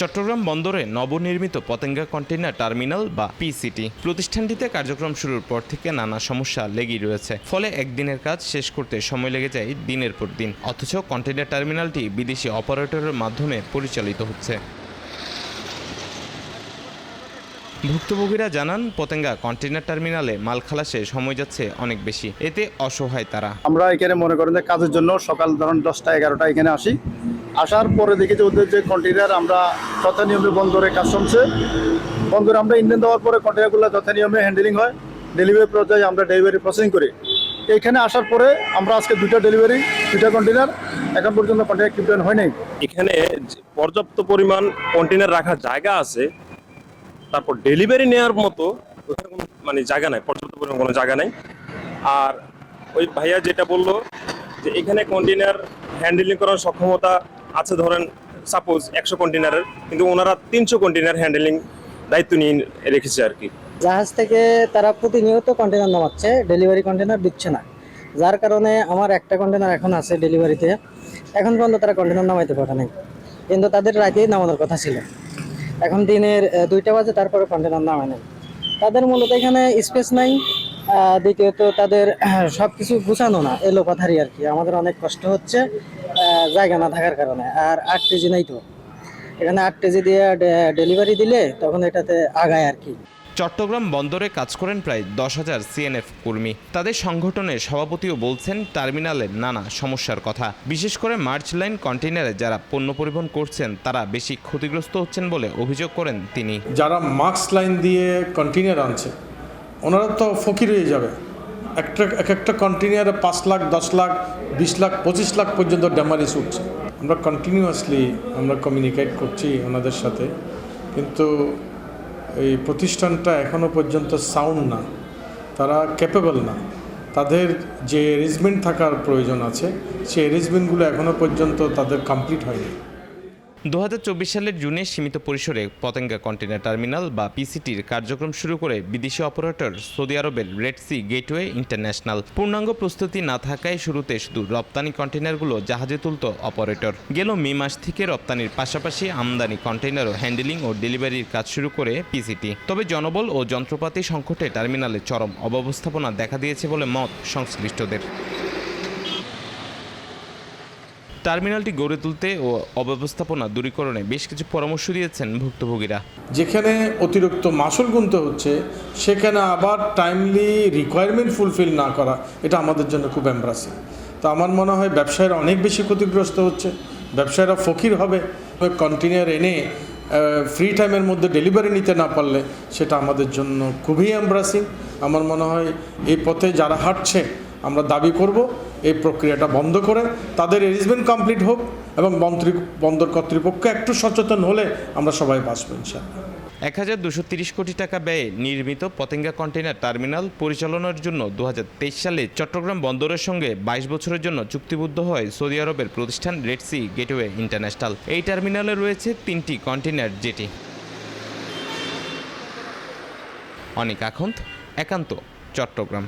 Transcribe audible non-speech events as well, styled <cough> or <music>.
চট্টগ্রাম বন্দরে নবনির্মিত Patenga container terminal বা পিসিটি। প্রতিষ্ঠানটিতে কার্যক্রম শুরুর পর থেকে নানা সমস্যা লেগেই রয়েছে। ফলে একদিনের কাজ শেষ করতে সময় লেগে যায় দিনের পর দিন। অথচ কন্টেইনার টার্মিনালটি বিদেশি অপারেটরের মাধ্যমে পরিচালিত হচ্ছে। ভুক্তভোগীরা জানান, পতেঙ্গা কন্টেইনার টার্মিনালে মাল খালাসে সময় যাচ্ছে অনেক বেশি। এতে অসহায় তারা। আমরা এখানে মনে করেন যে কাজের জন্য সকাল ধরুন দশটা এগারোটা এখানে আসি। আসার পরে দেখি যে ওদের যে কন্টেনার আমরা যথানিয়মে বন্দরে কাজ চলছে। বন্দরে আমরা ইন্ধন দেওয়ার পরে কন্টেনারগুলো যথানিয়মে হ্যান্ডেলিং হয়। ডেলিভারি পর্যায়ে আমরা ডেলিভারি প্রসেসিং করি। এইখানে আসার পরে আমরা আজকে দুইটা ডেলিভারি দুইটা কন্টেনার এখন পর্যন্ত কন্টেনার ক্রিপ্টন হয় নাই। এখানে পর্যাপ্ত পরিমাণ কন্টেনার রাখার জায়গা আছে, তারপর ডেলিভারি নেওয়ার মতো মানে জায়গা নাই, পর্যাপ্ত পরিমাণ কোনো জায়গা নাই। আর ওই ভাইয়া যেটা বলল যে এখানে কন্টেনার হ্যান্ডেলিং করার সক্ষমতা আছে ধরেন সাপোজ একশো কন্টেনারের কিন্তু ওনারা তিনশো কন্টেনার হ্যান্ডেলিং দায়িত্ব নিয়ে রেখেছে আর কি। জাহাজ থেকে তারা প্রতিনিয়ত কন্টেনার নামাচ্ছে ডেলিভারি কন্টেনার দিচ্ছে না। যার কারণে আমার একটা কন্টেনার এখন আছে ডেলিভারিতে এখন পর্যন্ত তারা কন্টেনার নামাইতে পারে নাই। কিন্তু তাদের রাতেই নামানোর কথা ছিল। এখন দিনের দুইটা বাজে, তারপরে কন্টেনার নামায় নাই। তাদের মূলত এখানে স্পেস নাই। দ্বিতীয়ত তাদের <clears throat> সব কিছু গুছানো না এলো কথারই আর কি। আমাদের অনেক কষ্ট হচ্ছে জায়গা না থাকার কারণে। আর আট কেজি নাই তো। এখানে আট কেজি দিয়ে ডেলিভারি দিলে তখন এটাতে আগায় আর কি। চট্টগ্রাম বন্দরে কাজ করেন প্রায় দশ হাজার সিএনএফ কর্মী। তাদের সংগঠনের সভাপতিও বলছেন টার্মিনালের নানা সমস্যার কথা। বিশেষ করে মার্চ লাইন কন্টেইনারে যারা পণ্য পরিবহন করছেন তারা বেশি ক্ষতিগ্রস্ত হচ্ছেন বলে অভিযোগ করেন তিনি। যারা মার্কস লাইন দিয়ে কন্টেনার আনছে ওনারা তো ফকির হয়ে যাবে। একটা, এক একটা কন্টেনারে পাঁচ লাখ, দশ লাখ, বিশ লাখ, পঁচিশ লাখ পর্যন্ত ড্যামারিজ উঠছে। আমরা কন্টিনিউয়াসলি আমরা কমিউনিকেট করছি ওনাদের সাথে। কিন্তু এই প্রতিষ্ঠানটা এখনও পর্যন্ত সাউন্ড না। তারা ক্যাপেবল না। তাদের যে অ্যারেঞ্জমেন্ট থাকার প্রয়োজন আছে, সেই অ্যারেঞ্জমেন্টগুলো এখনও পর্যন্ত তাদের কমপ্লিট হয়নি। দু হাজার চব্বিশ সালের জুনে সীমিত পরিসরে পতেঙ্গা কন্টেইনার টার্মিনাল বা পিসিটির কার্যক্রম শুরু করে বিদেশি অপারেটর সৌদি আরবের রেড সি গেটওয়ে ইন্টারন্যাশনাল। পূর্ণাঙ্গ প্রস্তুতি না থাকায় শুরুতে শুধু রপ্তানি কন্টেইনারগুলো জাহাজে তুলত অপারেটর। গেল মে মাস থেকে রপ্তানির পাশাপাশি আমদানি কন্টেইনারও হ্যান্ডেলিং ও ডেলিভারির কাজ শুরু করে পিসিটি। তবে জনবল ও যন্ত্রপাতি সংকটে টার্মিনালে চরম অব্যবস্থাপনা দেখা দিয়েছে বলে মত সংশ্লিষ্টদের। টার্মিনালটি গড়ে তুলতে ও অব্যবস্থাপনা দূরীকরণে বেশ কিছু পরামর্শ দিয়েছেন ভুক্তভোগীরা। যেখানে অতিরিক্ত মাসুল গুনতে হচ্ছে, সেখানে আবার টাইমলি রিকোয়ারমেন্ট ফুলফিল না করা, এটা আমাদের জন্য খুব এমব্রাসিং তো আমার মনে হয় ব্যবসায়ীরা অনেক বেশি ক্ষতিগ্রস্ত হচ্ছে, ব্যবসায়ীরা ফকির হবে। কন্টেনার এনে ফ্রি টাইমের মধ্যে ডেলিভারি নিতে না পারলে সেটা আমাদের জন্য খুবই এমব্রাসিং আমার মনে হয় এই পথে যারা হাঁটছে আমরা দাবি করব, এই প্রক্রিয়াটা বন্ধ করে তাদের অ্যারেঞ্জমেন্ট কমপ্লিট হোক এবং মন্ত্রী, বন্দর কর্তৃপক্ষ একটু সচেতন হলে আমরা সবাই বাঁচবো ইনশাআল্লাহ। এক হাজার দুশো তিরিশ কোটি টাকা ব্যয়ে নির্মিত পতেঙ্গা কন্টেইনার টার্মিনাল পরিচালনার জন্য দু হাজার তেইশ সালে চট্টগ্রাম বন্দরের সঙ্গে বাইশ বছরের জন্য চুক্তিবদ্ধ হয় সৌদি আরবের প্রতিষ্ঠান রেড সি গেটওয়ে ইন্টারন্যাশনাল এই টার্মিনালে রয়েছে তিনটি কন্টেইনার জেটি অনেক আখন্দ, একান্ত, চট্টগ্রাম।